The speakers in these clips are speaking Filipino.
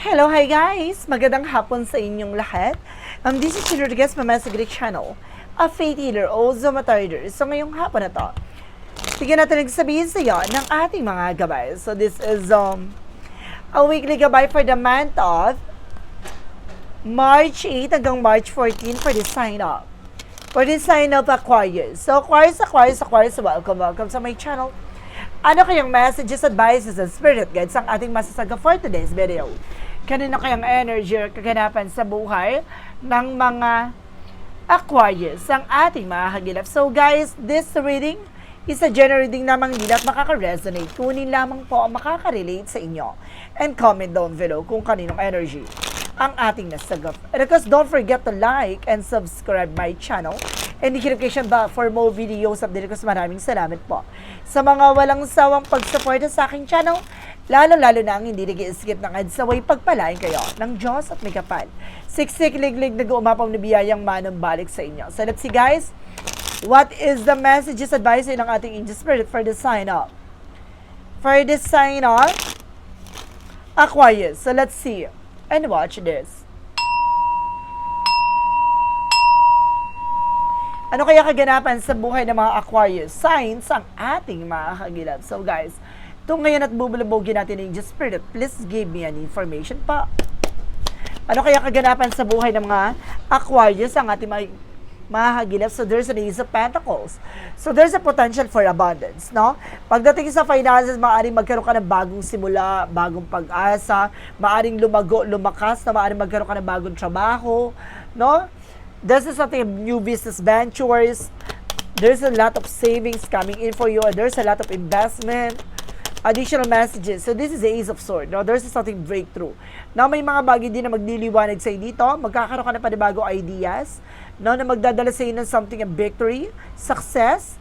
Hello, hi guys! Magandang hapon sa inyong lahat. Um, this is Chino Rodriguez from Mesa Greek Channel, a faith healer o Zomatarder. So ngayong hapon na to, tignan natin nagsabihin sa iyo ng ating mga gabay. So this is um, a weekly gabay for the month of March 8 hanggang March 14 for the sign up. For the sign up Aquarius. So Aquarius, Aquarius, Aquarius, welcome, welcome sa my channel. Ano kayang messages, advices, and spirit guides ang ating masasaga for today's video? Kanino kayang energy or kaganapan sa buhay ng mga Aquarius ang ating mga hagilap. So guys, this reading is a general reading lamang nila at makaka-resonate. Kunin lamang po ang makaka-relate sa inyo. And comment down below kung kaninong energy ang ating nasagap. And of course, don't forget to like and subscribe my channel and notification bell for more videos update ko. Maraming salamat po sa mga walang sawang pagsuporta sa aking channel, lalo-lalo na ang hindi nag-skip ng ads away pagpalain kayo ng Diyos at may kapal. Siksik liglig nag-uumapang na biyayang manong balik sa inyo. So let's see guys, what is the messages advice ng ating angel spirit for the sign up? For the sign up, Aquarius. So let's see and watch this. Ano kaya kaganapan sa buhay ng mga Aquarius signs ang ating mga kagilap? So guys, ito ngayon at bubulabogin natin ng Angel Spirit. Please give me an information pa. Ano kaya kaganapan sa buhay ng mga Aquarius ang ating mga mahagilap. So there's an Ace of Pentacles. So there's a potential for abundance, no? Pagdating sa finances, maaaring magkaroon ka ng bagong simula, bagong pag-asa, maaaring lumago, lumakas, na maaaring magkaroon ka ng bagong trabaho, no? This is something new business ventures. There's a lot of savings coming in for you. and There's a lot of investment additional messages. So this is the Ace of Swords. No? There's something breakthrough. Now may mga bagay din na magliliwanag sa dito. Magkakaroon ka na panibagong ideas. No? Na magdadala sa ng something of victory, success,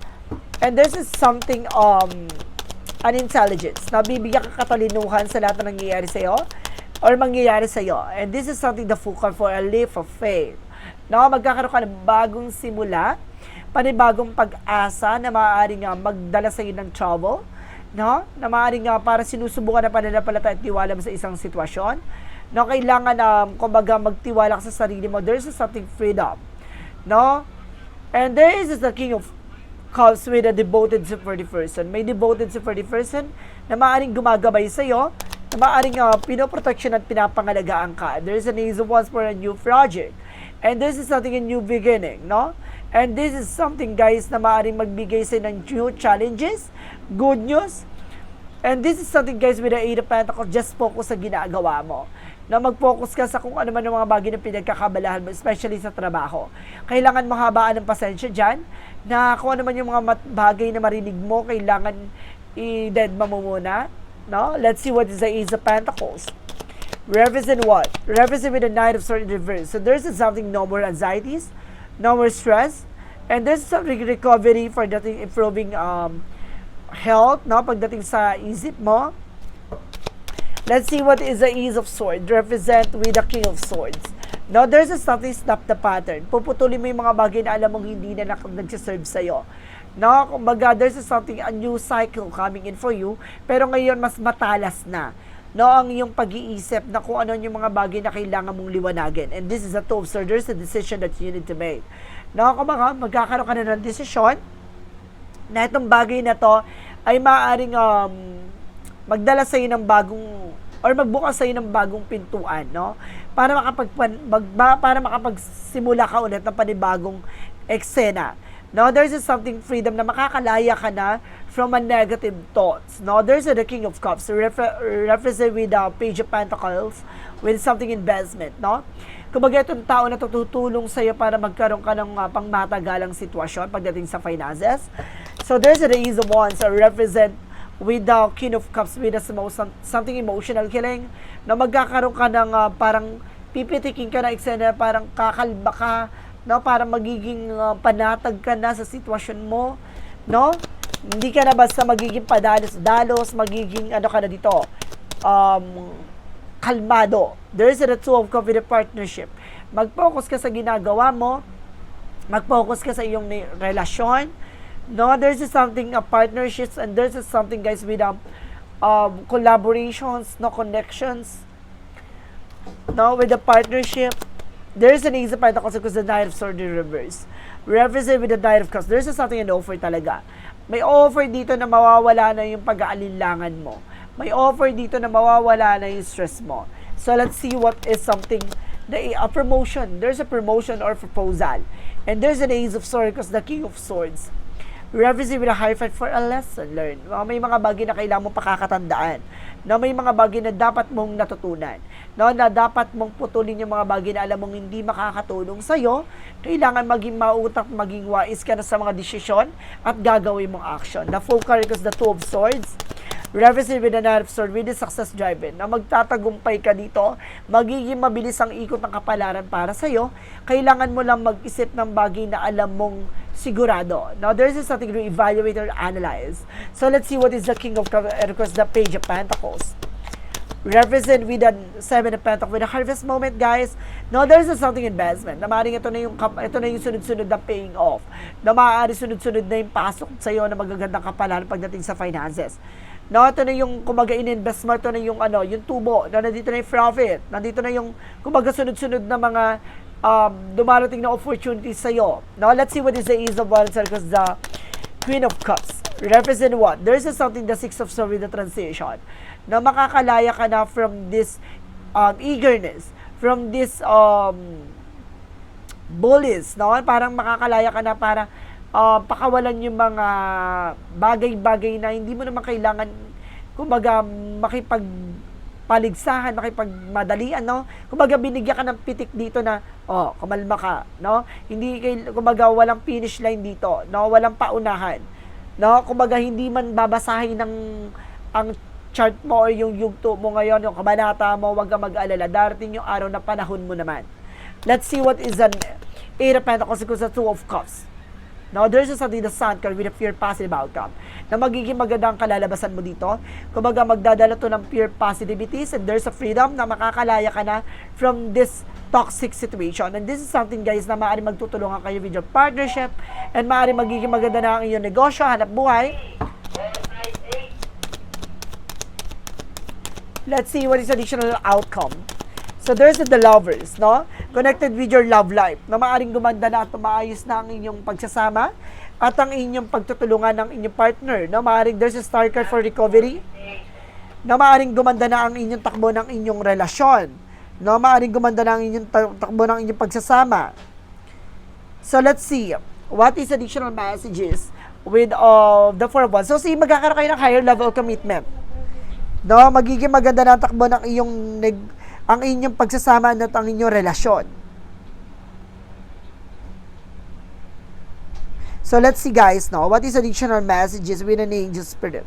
and this is something um an intelligence. Na bibigyan ka katalinuhan sa lahat na nangyayari sa iyo or mangyayari sa iyo. And this is something the focal for a leap of faith. No? Magkakaroon ka ng bagong simula, panibagong pag-asa na maaaring nga magdala sa iyo ng trouble no? Na maaaring nga para sinusubukan na pananampalataya at tiwala mo sa isang sitwasyon. No, kailangan na um, kumbaga magtiwala ka sa sarili mo. There's something freedom. No? And there is the King of Cups with a devoted supportive person. May devoted supportive person na maaaring gumagabay sa iyo, na maaaring uh, pinoprotection at pinapangalagaan ka. There's an Ace of Wands for a new project. And this is something a new beginning, no? And this is something guys na maaaring magbigay sa ng new challenges, good news. And this is something guys with the Eight of Pentacles, just focus sa ginagawa mo. Na mag-focus ka sa kung ano man ang mga bagay na pinagkakabalahan mo, especially sa trabaho. Kailangan mahabaan ng pasensya dyan, na kung ano man yung mga bagay na marinig mo, kailangan i-dead mo muna. No? Let's see what is the Ace of Pentacles. Represent what? Represent with the Knight of Swords in reverse. So there's something no more anxieties, no more stress, and there's some re- recovery for dating improving um, health, no? Pagdating sa isip mo. Let's see what is the Ace of Swords. Represent with the King of Swords. No, there's a something stop the pattern. Puputulin mo yung mga bagay na alam mong hindi na nagsiserve sa'yo. No, kumbaga, there's a something, a new cycle coming in for you, pero ngayon mas matalas na. No, ang iyong pag-iisip na kung ano yung mga bagay na kailangan mong liwanagin. And this is a of swords. There's a decision that you need to make. No, kumbaga, magkakaroon ka na ng desisyon na itong bagay na to ay maaaring um, magdala sa ng bagong or magbukas sa ng bagong pintuan, no? Para makapag mag, para makapagsimula ka ulit ng panibagong eksena. No, there's something freedom na makakalaya ka na from a negative thoughts. No, there's a the King of Cups refer, represent with the Page of Pentacles with something investment, no? Kumbaga itong tao na tutulong sa iyo para magkaroon ka ng uh, pangmatagalang sitwasyon pagdating sa finances. So there's a Ace of Wands uh, represent with the King of Cups with a some, something emotional killing na magkakaroon ka ng uh, parang pipitikin ka na eksena parang kakalba ka no para magiging uh, panatag ka na sa sitwasyon mo no hindi ka na basta magiging padalos-dalos magiging ano ka na dito um kalmado there's a two of confident partnership mag-focus ka sa ginagawa mo mag-focus ka sa iyong relasyon no there's something uh, partnerships and there's something guys with um, um, collaborations no connections no, with the partnership, there's an Ace of Pentacles because the Knight of Swords in reverse. Represent with the Knight of Cups. There's something an offer talaga. May offer dito na mawawala na yung pag-aalinlangan mo. May offer dito na mawawala na yung stress mo. So let's see what is something the a promotion. There's a promotion or proposal. And there's an Ace of Swords because the King of Swords represent with a high fight for a lesson learned. May mga bagay na kailangan mong pakakatandaan. Na may mga bagay na dapat mong natutunan. No, na dapat mong putulin yung mga bagay na alam mong hindi makakatulong sa'yo. Kailangan maging mautak, maging wise ka na sa mga desisyon at gagawin mong action. The full is the Two of Swords. Represent with the Knight of Swords with the success driven. Na magtatagumpay ka dito, magiging mabilis ang ikot ng kapalaran para sa'yo. Kailangan mo lang mag-isip ng bagay na alam mong sigurado. Now, there's something to evaluate or analyze. So, let's see what is the King of Cups and course the Page of Pentacles. Represent with the Seven of Pentacles with a harvest moment, guys. No, there's a something investment. Na maaaring ito na yung ito na yung sunod-sunod na paying off. Na maaari sunod-sunod na yung pasok sa iyo na magagandang kapalaran pagdating sa finances. No, ito na yung kumaga in-invest mo, ito na yung ano, yung tubo, na nandito na yung profit, nandito na yung kumaga sunod-sunod na mga um, dumarating na opportunities sa iyo. Now, let's see what is the Ace of Wands because the Queen of Cups. Represent what? There's a something, the Six of Swords the transition. Na makakalaya ka na from this um, eagerness, from this um, bullies, no? Parang makakalaya ka na para uh, pakawalan yung mga bagay-bagay na hindi mo naman kailangan kumbaga makipag paligsahan, makipagmadalian, no? Kumbaga binigyan ka ng pitik dito na, oh, kumalma ka, no? Hindi, kay, kumbaga walang finish line dito, no? Walang paunahan, no? Kumbaga hindi man babasahin ng ang chart mo or yung yugto mo ngayon, yung kabanata mo, wag kang mag-alala. Darating yung araw na panahon mo naman. Let's see what is an Eight of Pentacles equals the Two of Cups. Now, there's just something the sun card with a pure positive outcome na magiging magandang kalalabasan mo dito. Kumbaga, magdadala to ng pure positivities and there's a freedom na makakalaya ka na from this toxic situation. And this is something, guys, na maaaring magtutulungan kayo with your partnership and maaaring magiging maganda na ang iyong negosyo, hanap buhay. Let's see what is additional outcome. So there's the lovers, no? Connected with your love life, na maaring gumanda na at maayos na ang inyong pagsasama at ang inyong pagtutulungan ng inyong partner, no? Maaring there's a star card for recovery, na maaring gumanda na ang inyong takbo ng inyong relasyon, no? Maaring gumanda na ang inyong ta- takbo ng inyong pagsasama. So let's see, what is additional messages with uh, the four of wands? So see, magkakaroon kayo ng higher level commitment. No, magiging maganda na ang takbo ng iyong neg- ang inyong pagsasama at ang inyong relasyon. So let's see guys, no, what is additional messages with an angel spirit?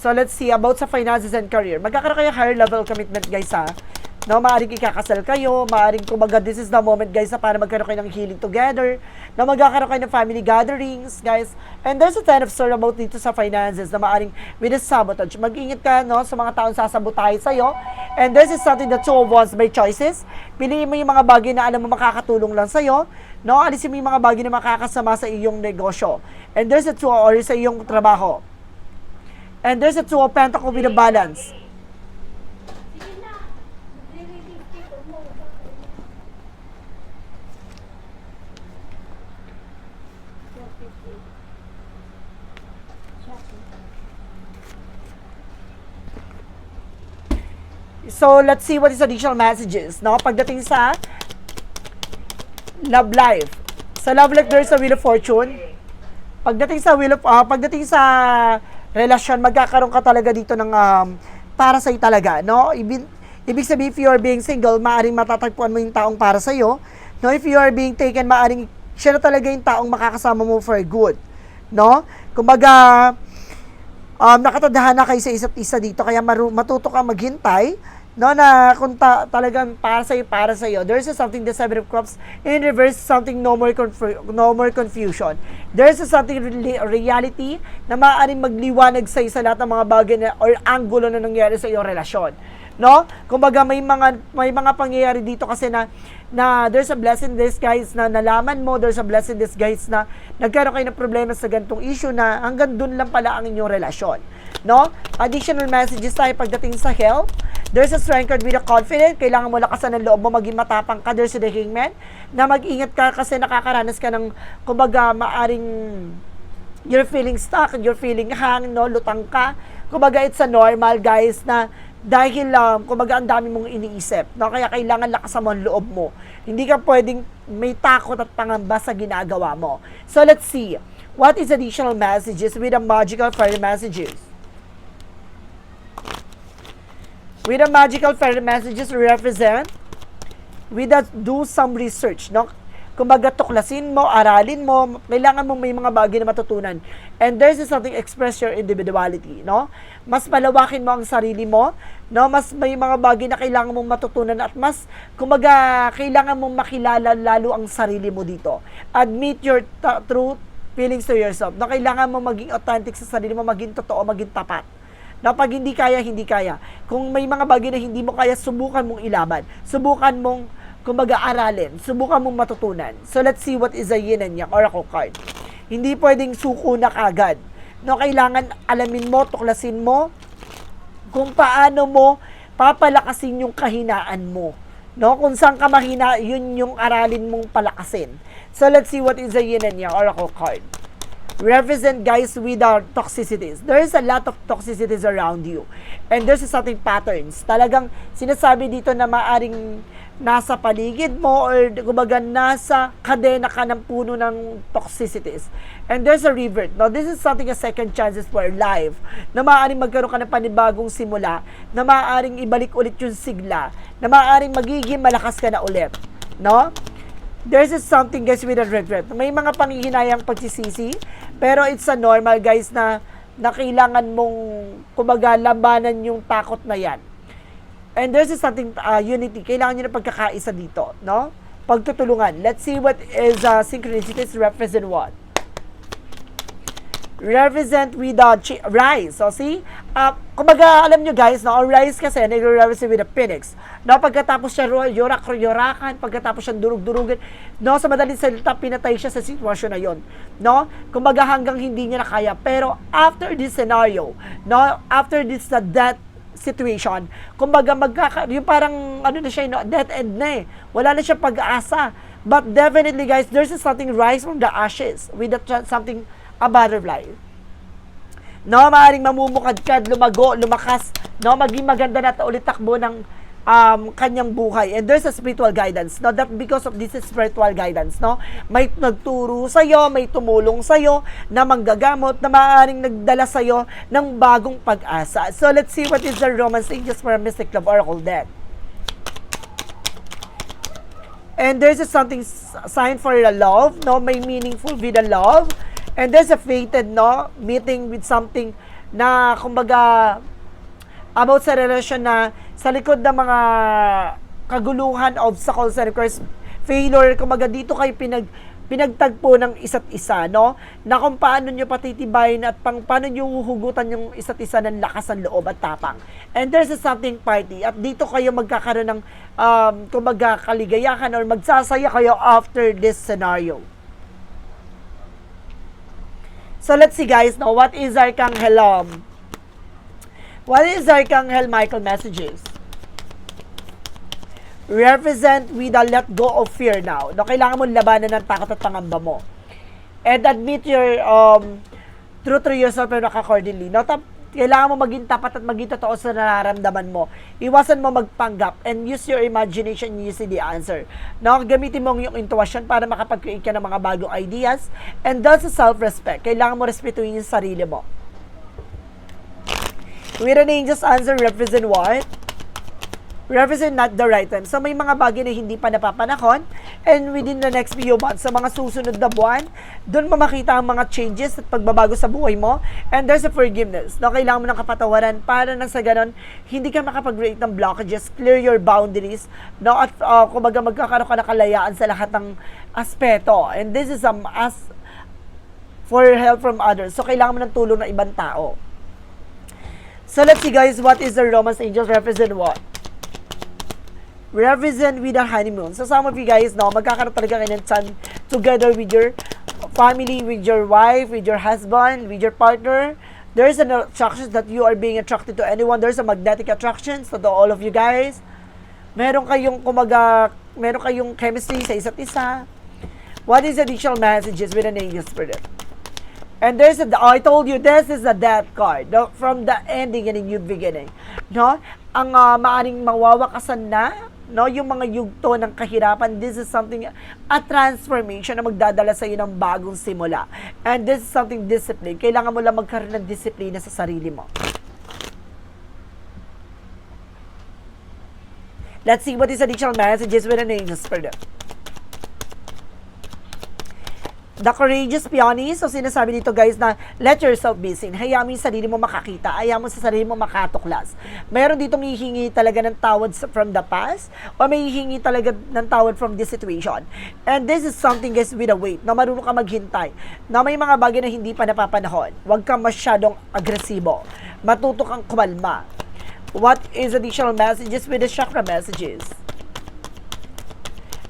So let's see about sa finances and career. Magkakaroon kayo higher level commitment guys ha. No, maaaring ikakasal kayo, maaaring kumbaga this is the moment guys na para magkaroon kayo ng healing together, na magkakaroon kayo ng family gatherings, guys. And there's a ton of story about dito sa finances na maaaring with the sabotage. Mag-ingat ka no, sa mga taong sasabotahe sa'yo. And this is something that two of wands by choices. Piliin mo yung mga bagay na alam mo makakatulong lang sa'yo. No, alisin mo yung mga bagay na makakasama sa iyong negosyo. And there's a two or sa iyong trabaho. And there's a two of pentacle with a balance. So, let's see what is additional messages, no? Pagdating sa love life. Sa love life, there's a wheel of fortune. Pagdating sa wheel of, ah, pagdating sa relasyon, magkakaroon ka talaga dito ng um, para sa'yo talaga, no? Ibig, ibig sabihin, if you are being single, maaring matatagpuan mo yung taong para sa'yo. No, if you are being taken, maaring siya na talaga yung taong makakasama mo for good. No? Kumbaga, um, nakatadahan na kayo sa isa't isa dito, kaya maru- matuto ka maghintay, no, na kung ta- talagang para sa'yo, para sa'yo, there's a something the seven of cups, in reverse, something no more, confu- no more confusion. There's a something re- reality na maaaring magliwanag sa lahat ng mga bagay na, or angulo na nangyari sa iyong relasyon. no? Kumbaga may mga may mga pangyayari dito kasi na na there's a blessing in disguise na nalaman mo, there's a blessing in disguise na nagkaroon kayo ng problema sa gantong issue na hanggang dun lang pala ang inyong relasyon. No? Additional messages tayo pagdating sa health. There's a strength card with a confident. Kailangan mo lakasan ng loob mo, maging matapang ka. There's the hangman na mag-ingat ka kasi nakakaranas ka ng, kumbaga, maaring you're feeling stuck, you're feeling hang, no, lutang ka. Kumbaga, it's a normal, guys, na dahil, um, kumbaga, ang dami mong iniisip, no, kaya kailangan lakasan mo ang loob mo. Hindi ka pwedeng may takot at pangamba sa ginagawa mo. So, let's see. What is additional messages with the magical fairy messages? With the magical fairy messages represent, with that, do some research, no? Kumbaga, tuklasin mo, aralin mo, kailangan mo may mga bagay na matutunan. And there's something express your individuality, no? Mas palawakin mo ang sarili mo, no? Mas may mga bagay na kailangan mong matutunan at mas, kumbaga, kailangan mong makilala lalo ang sarili mo dito. Admit your true feelings to yourself. No? Kailangan mo maging authentic sa sarili mo, maging totoo, maging tapat. Na pag hindi kaya, hindi kaya. Kung may mga bagay na hindi mo kaya, subukan mong ilaban. Subukan mong, kumbaga, aralin. Subukan mong matutunan. So, let's see what is a yin and yang oracle card. Hindi pwedeng suko na kagad. No, kailangan alamin mo, tuklasin mo, kung paano mo papalakasin yung kahinaan mo. No, kung saan ka mahina, yun yung aralin mong palakasin. So, let's see what is a yin and yang oracle card represent guys without toxicities. There is a lot of toxicities around you. And there's certain patterns. Talagang sinasabi dito na maaring nasa paligid mo or kumbaga nasa kadena ka ng puno ng toxicities. And there's a revert. Now, this is something a second chances for life na maaaring magkaroon ka ng panibagong simula, na maaaring ibalik ulit yung sigla, na maaaring magiging malakas ka na ulit. No? There's is something guys with a regret. May mga panghihinayang pagsisisi, pero it's a normal guys na na kailangan mong kumbaga labanan yung takot na yan. And there's is something uh, unity. Kailangan nyo na pagkakaisa dito, no? Pagtutulungan. Let's see what is uh, synchronicities represent what represent with the chi- rice. So, see? Uh, kumbaga, alam nyo guys, no, ang rice kasi, nagre-represent with the phoenix. No, pagkatapos siya yorak-yorakan, pagkatapos siya durug-durugin, no, sa madaling salita, pinatay siya sa sitwasyon na yon. No? Kumbaga, hanggang hindi niya na kaya. Pero, after this scenario, no, after this uh, death situation, kumbaga, magkaka, yung parang, ano na siya, no, death end na eh. Wala na siya pag-asa. But definitely, guys, there's something rise from the ashes with the, something a butterfly. No, maaaring mamumukadkad, lumago, lumakas, no, maging maganda na ulit takbo ng um, kanyang buhay. And there's a spiritual guidance, no, that because of this spiritual guidance, no, may nagturo sa iyo, may tumulong sa iyo na manggagamot na maaaring nagdala sa iyo ng bagong pag-asa. So let's see what is the Romance Angels for a Mystic Love Oracle deck. And there's a something sign for the love, no, may meaningful with the love. And there's a fated, no, meeting with something na, kumbaga, about sa relasyon na sa likod ng mga kaguluhan, obstacles, and of failure, kumbaga dito kayo pinag, pinagtagpo ng isa't isa, no? Na kung paano nyo patitibayin at pang, paano nyo huhugutan yung isa't isa ng lakas ng loob at tapang. And there's a something party at dito kayo magkakaroon ng, um, kumbaga, kaligayahan or magsasaya kayo after this scenario. So let's see guys, now what is Archangel um, What is Archangel Michael messages? Represent with a let go of fear now. No, kailangan mo labanan ng takot at pangamba mo. And admit your um, truth to yourself and accordingly. No, kailangan mo maging tapat at maging totoo sa nararamdaman mo. Iwasan mo magpanggap and use your imagination use the answer. No, gamitin mo ang iyong intuition para makapag-create ka ng mga bagong ideas and that's self-respect. Kailangan mo respetuhin yung sarili mo. With an angel's answer represent what? Represent not the right time. So may mga bagay na hindi pa napapanahon and within the next few months, sa mga susunod na buwan, doon mo makita ang mga changes at pagbabago sa buhay mo and there's a forgiveness. No, kailangan mo ng kapatawaran para nang sa ganon, hindi ka makapag-create ng blockages, clear your boundaries, no, at uh, kumbaga magkakaroon ka ng kalayaan sa lahat ng aspeto. And this is um, as for help from others. So kailangan mo ng tulong ng ibang tao. So let's see guys, what is the Romance Angels represent what? Represent with a honeymoon. So some of you guys, no, magkakaroon talaga kayo ng time together with your family, with your wife, with your husband, with your partner. There's an attraction that you are being attracted to anyone. There's a magnetic attraction to all of you guys. Meron kayong kumaga, meron kayong chemistry sa isa't isa. What is the additional messages with an angel spirit? And there's a, I told you, this is the death card. No? From the ending and the new beginning. No? Ang uh, maaring mawawakasan na, no? Yung mga yugto ng kahirapan, this is something, a transformation na magdadala sa iyo ng bagong simula. And this is something discipline. Kailangan mo lang magkaroon ng disiplina sa sarili mo. Let's see what is additional messages with an angel spirit. The courageous peony, so sinasabi dito guys na let yourself be seen. Hayaan mo yung sarili mo makakita. Hayaan mo sa sarili mo makatuklas. Meron dito hihingi talaga ng tawad from the past o may hihingi talaga ng tawad from this situation. And this is something guys with a weight na marunong ka maghintay na may mga bagay na hindi pa napapanahon. Huwag kang masyadong agresibo. Matuto kang kumalma. What is additional messages with the chakra messages?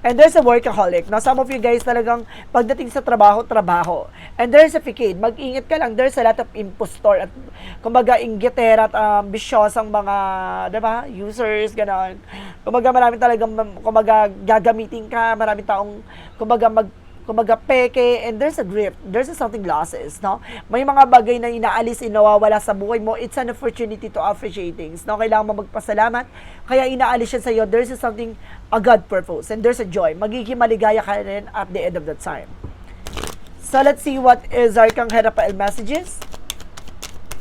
And there's a workaholic. Now, some of you guys talagang pagdating sa trabaho, trabaho. And there's a facade. Mag-ingat ka lang. There's a lot of impostor at kumbaga inggitera at um, bisyosang mga, di ba, users, gano'n. Kumbaga marami talagang, kumbaga gagamitin ka, maraming taong, kumbaga mag, kumbaga peke, and there's a drift, there's a something losses, no? May mga bagay na inaalis, inawawala sa buhay mo, it's an opportunity to appreciate things, no? Kailangan mo magpasalamat, kaya inaalis siya sa iyo, there's a something, a God purpose, and there's a joy. Magiging maligaya ka rin at the end of the time. So let's see what is Arcang Herapael messages.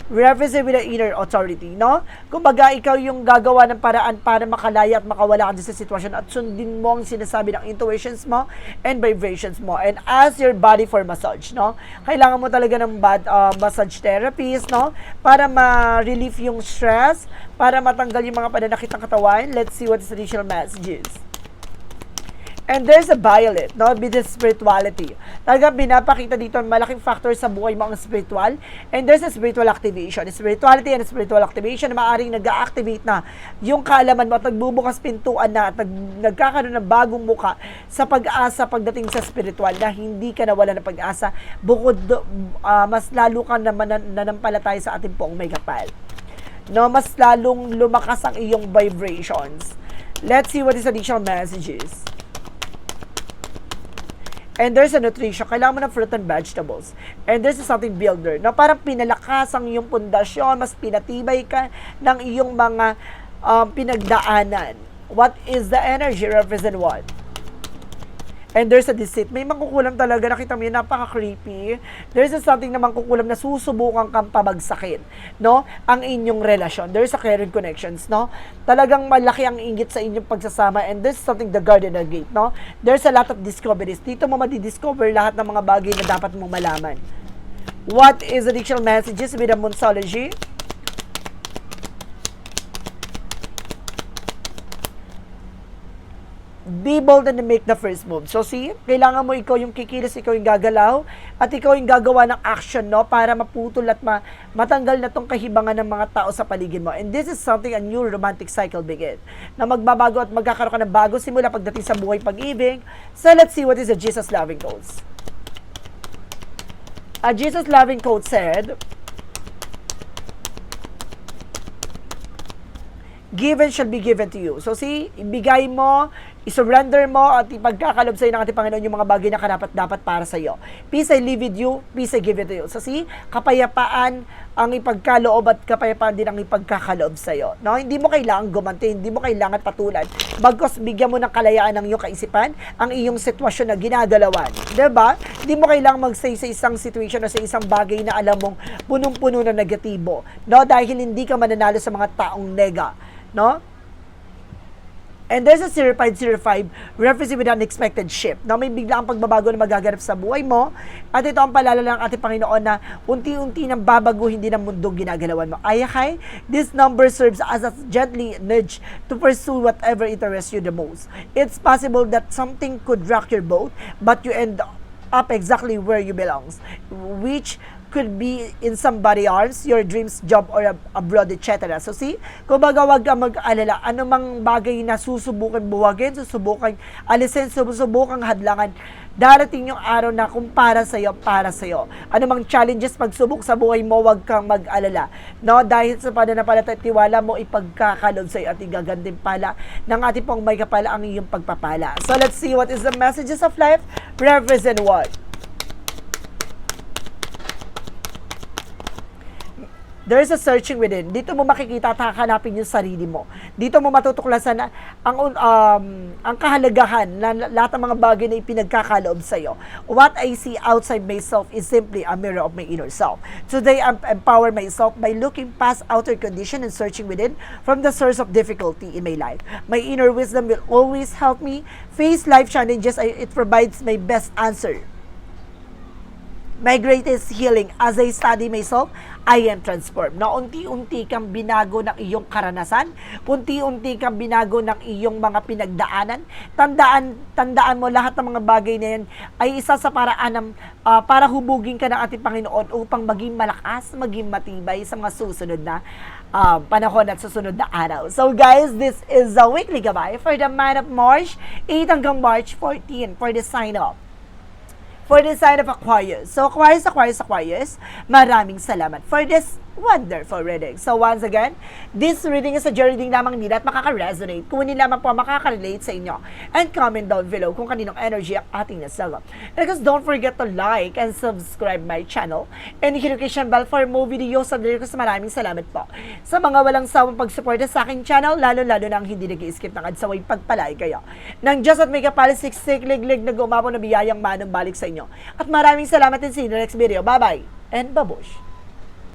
Represent with the inner authority, no? Kumbaga, ikaw yung gagawa ng paraan para makalaya at makawala ka sa sitwasyon at sundin mo ang sinasabi ng intuitions mo and vibrations mo. And ask your body for massage, no? Kailangan mo talaga ng bad, uh, massage therapist, no? Para ma-relieve yung stress, para matanggal yung mga pananakit ng katawan. Let's see what is additional messages. And there's a violet, no? With the spirituality. Talagang binapakita dito malaking factor sa buhay mo ang spiritual. And there's a spiritual activation. Spirituality and spiritual activation na maaaring nag-activate na yung kaalaman mo at nagbubukas pintuan na at nag, nagkakaroon ng bagong muka sa pag-asa pagdating sa spiritual na hindi ka nawala ng pag-asa bukod ah, mas lalo ka na manan- nanampalataya sa ating poong may kapal no, mas lalong lumakas ang iyong vibrations. Let's see what is additional messages. And there's a nutrition. Kailangan mo ng fruit and vegetables. And there's a something builder. Na parang pinalakas ang iyong pundasyon, mas pinatibay ka ng iyong mga um, pinagdaanan. What is the energy represent what? And there's a deceit. May mangkukulam talaga. Nakita mo yun, napaka-creepy. There's a something na mangkukulam na susubukan kang pabagsakin, no? Ang inyong relasyon. There's a caring connections, no? Talagang malaki ang inggit sa inyong pagsasama and there's something the garden and gate, no? There's a lot of discoveries. Dito mo madidiscover lahat ng mga bagay na dapat mong malaman. What is additional messages with the Monsology? Be bold and make the first move. So see, kailangan mo ikaw yung kikilos, ikaw yung gagalaw, at ikaw yung gagawa ng action, no, para maputol at ma matanggal na tong kahibangan ng mga tao sa paligid mo. And this is something a new romantic cycle begin. Na magbabago at magkakaroon ka ng bago simula pagdating sa buhay pag-ibig. So let's see what is the Jesus loving codes. A Jesus loving code said, given shall be given to you. So see, ibigay mo, isurrender mo at ipagkakalob sa iyo ng ating Panginoon yung mga bagay na karapat dapat para sa iyo. Peace I live with you, peace I give it to you. So see, kapayapaan ang ipagkaloob at kapayapaan din ang ipagkakaloob sa iyo. No? Hindi mo kailangan gumanti, hindi mo kailangan patulan. Bagkos bigyan mo ng kalayaan ng iyong kaisipan, ang iyong sitwasyon na ginagalawan. 'Di ba? Hindi mo kailangan mag-stay sa isang situation o sa isang bagay na alam mong punong-puno na negatibo. No? Dahil hindi ka mananalo sa mga taong nega no? And there's a 0505 reference with unexpected shift. Na may bigla ang pagbabago na magaganap sa buhay mo. At ito ang paalala ng ating Panginoon na unti-unti nang babaguhin din ang mundong ginagalawan mo. Ayakay, this number serves as a gently nudge to pursue whatever interests you the most. It's possible that something could rock your boat, but you end up exactly where you belong, which could be in somebody else, your dreams, job, or ab- abroad, etc. So see, kumbaga wag ka mag-alala, anumang bagay na susubukan buwagin, susubukan alisin, susubukan hadlangan, darating yung araw na kung para sa'yo, para sa'yo. Anumang challenges, pagsubok sa buhay mo, wag kang mag-alala. No? Dahil sa pananampalataya at tiwala mo, ipagkakalod sa'yo at igagandin pala ng ating pong may kapala ang iyong pagpapala. So let's see what is the messages of life represent what? There is a searching within. Dito mo makikita at hahanapin yung sarili mo. Dito mo matutuklasan na ang um, ang kahalagahan na lahat ng mga bagay na ipinagkakaloob sa iyo. What I see outside myself is simply a mirror of my inner self. Today, I empower myself by looking past outer condition and searching within from the source of difficulty in my life. My inner wisdom will always help me face life challenges. It provides my best answer my greatest healing as I study myself, I am transformed. Na unti-unti kang binago ng iyong karanasan, unti-unti kang binago ng iyong mga pinagdaanan. Tandaan, tandaan mo lahat ng mga bagay na yan ay isa sa paraan ng, ah, para hubugin ka ng ating Panginoon upang maging malakas, maging matibay sa mga susunod na ah, panahon at susunod na araw. So guys, this is a weekly gabay for the month of March 8 hanggang March 14 for the sign up for the sign of Aquarius. So, Aquarius, Aquarius, Aquarius, maraming salamat for this wonderful reading. So, once again, this reading is a journey reading lamang nila at makaka-resonate kung hindi lamang po makaka-relate sa inyo. And comment down below kung kaninong energy ang ating nasala. And guys, don't forget to like and subscribe my channel and hit notification bell for more videos sa ko sa maraming salamat po. Sa mga walang sawang pagsuporta sa aking channel, lalo-lalo na ang hindi nag skip ng adsaway pagpalay kayo. Nang Diyos at may kapalisiksik, liglig na gumapo na biyayang manong balik sa inyo. At maraming salamat din sa next video. Bye-bye and babush!